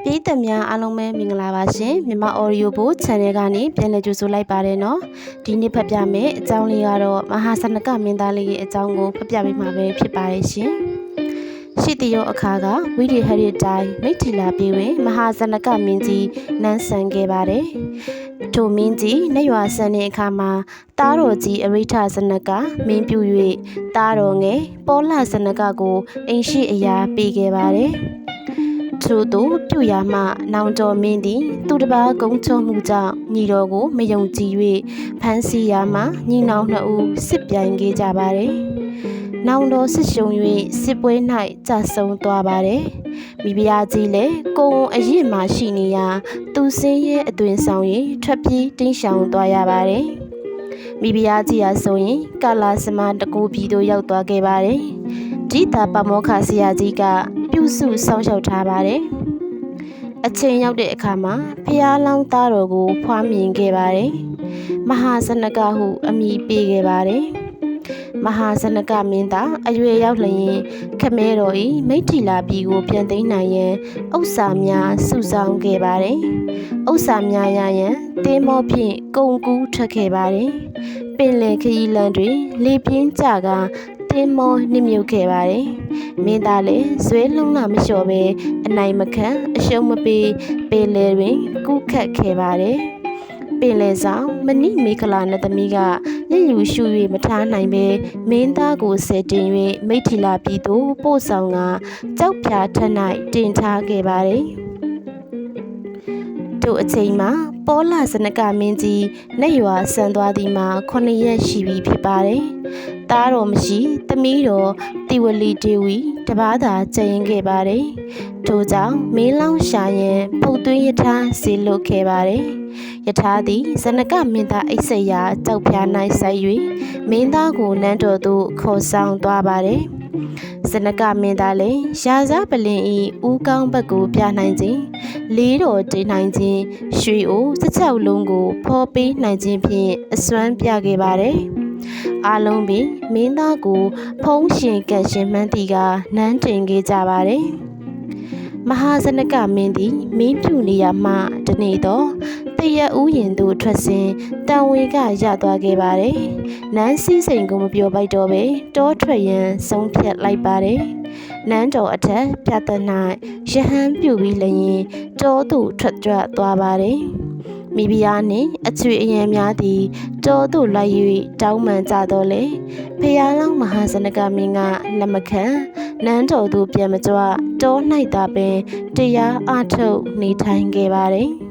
ပြည်သက်များအားလုံးပဲမင်္ဂလာပါရှင်မြန်မာ Audio Book Channel ကနေပြန်လည်ကြိုဆိုလိုက်ပါတယ်နော်ဒီနေ့ဖတ်ပြမယ်အကြောင်းလေးကတော့မဟာစနကမင်းသားလေးရဲ့အကြောင်းကိုဖတ်ပြပေးမှာပဲဖြစ်ပါတယ်ရှင်ရှိတယောအခါကဝိရိဟရိတိုင်းမိထီလာပြည်ဝင်မဟာဇနကမင်းကြီးနန်းဆန်ခဲ့ပါတယ်။ထိုမင်းကြီးနှစ်ရွာဆန်တဲ့အခါမှာတားတော်ကြီးအရိထဇနကမင်းပြု၍တားတော်ငယ်ပေါလဇနကကိုအိမ်ရှိအရာပေးခဲ့ပါတယ်။ ထို့သူပြုရာမှနောင်တော်မင်းသည် သူတစ်ပါးကုန်းချုံမှုကြောင့်ညီတော်ကိုမယုံကြည်၍ဖမ်းဆီးရာမှညီနောင်နှစ်ဦးစစ်ပြိုင်ခဲ့ကြပါတယ်။နောင်တော်စစ်ရှုံ၍စစ်ပွဲ၌ကြာဆုံးသွားပါတယ်။မိဖုရားကြီးလည်းကိုယ်ဝန်အရင်မှရှိနေရာ သူစင်းရဲ့အသွင်ဆောင်၍ထွက်ပြေးတင်းရှောင်သွားရပါတယ်။မိဖုရားကြီးဟာဆိုရင်ကာလာစမတကူပြည်သို့ရောက်သွားခဲ့ပါတယ်။ဒီတာပမောခဆရာကြီးက ပြုစုစောင့်ရှောက်ထားပါတယ်။အချိန်ရောက်တဲ့အခါမှာဖျားလောင်းသားတော်ကို ဖွားမြင်ခဲ့ပါတယ်။မဟာဇနကဟုအမည်ပေးခဲ့ပါတယ်။မဟာဇနကမင်းသားအရွယ်ရောက်လျင်ခမဲတော်ဤမိထ္ထီလာပြည်ကို ပြန်သိမ်းနိုင်ရန်ဥစ္စာများစုဆောင်ခဲ့ပါတယ်။ဥစ္စာများရရန်တင်းမောဖြင့်ကုံကူးထွက်ခဲ့ပါတယ်။ပင်လယ်ခရီးလမ်းတွင်လေပြင်းကြက တင်းမောနှိမ့်မြုပ်ခဲ့ပါတယ်။မင်းသားလည်းဇွဲလုံးလာမလျှော်ပဲအနိုင်မခံအရှုံးမပေးပင်လယ်တွင်ကူးခတ်ခဲ့ပါတယ်။ပင်လယ်ဆောင်မဏိမေခလာနတ်သမီးကညညူရှူ၍မထားနိုင်ပဲမင်းသားကိုဆယ်တင်၍မိထ္ထီလာပြည်သို့ပို့ဆောင်ကကြောက်ဖြာထက်၌တင်ထားခဲ့ပါတယ်။ တို့အချိန်မှာပေါ်လာစနကမင်းကြီးလက်ရွာဆန်သွားသည်မှာ9ရက်ရှိပြီဖြစ်ပါတယ်။သားတော်မရှိသမီးတော်တိဝလီဒေဝီတပားသာကျရင်ခဲ့ပါတယ်။ထို့ကြောင့်မင်းလောင်းရှာရင်ဖုတ်သွင်းယထာဆေလွတ်ခဲ့ပါတယ်။ယထာသည်ဇနကမင်းသားအိတ်ဆက်ရာကြောက်ဖြာ၌ဆိုင်၍မင်းသားကိုနန်းတော်သို့ခေါ်ဆောင်သွားပါတယ်။ ဇနကမင်းသားလည်းရာဇပလင်ဤဦးကောင်းဘက်ကိုပြနိုင်ခြင်းလေးတော်တင်နိုင်ခြင်းရွှေအို16လုံးကိုဖော်ပေးနိုင်ခြင်းဖြင့်အစွမ်းပြခဲ့ပါတယ်။အားလုံးပင်မင်းသားကိုဖုံးရှင်ကန့်ရှင်မှန်းတီကနန်းတင်ခဲ့ကြပါတယ်။မဟာဇနကမင်းသည်မင်းပြူနေရမှတနေ့တော့ တရဥယျင်သို့ထွက်စဉ်တန်ဝေကရသွားခဲ့ပါတယ်။နန်းစည်းစိမ်ကိုမပြောပိုက်တော့ပဲတောထွက်ရန်ဆုံးဖြတ်လိုက်ပါတယ်။နန်းတော်အထက်ပြတ်တ၌ရဟန်းပြုပြီးလျင်တောသို့ထွက်ကြွသွားပါတယ်။မိဖုရားနှင့်အချွေအယံများသည်တောသို့လိုက်၍တောင်းပန်ကြတော့လေဖျားလောင်းမဟာဇနကမင်းကလက်မခံနန်းတော်သို့ပြန်မကြွတော၌သာပင်တရားအထုတ်နေထိုင်ခဲ့ပါတယ်။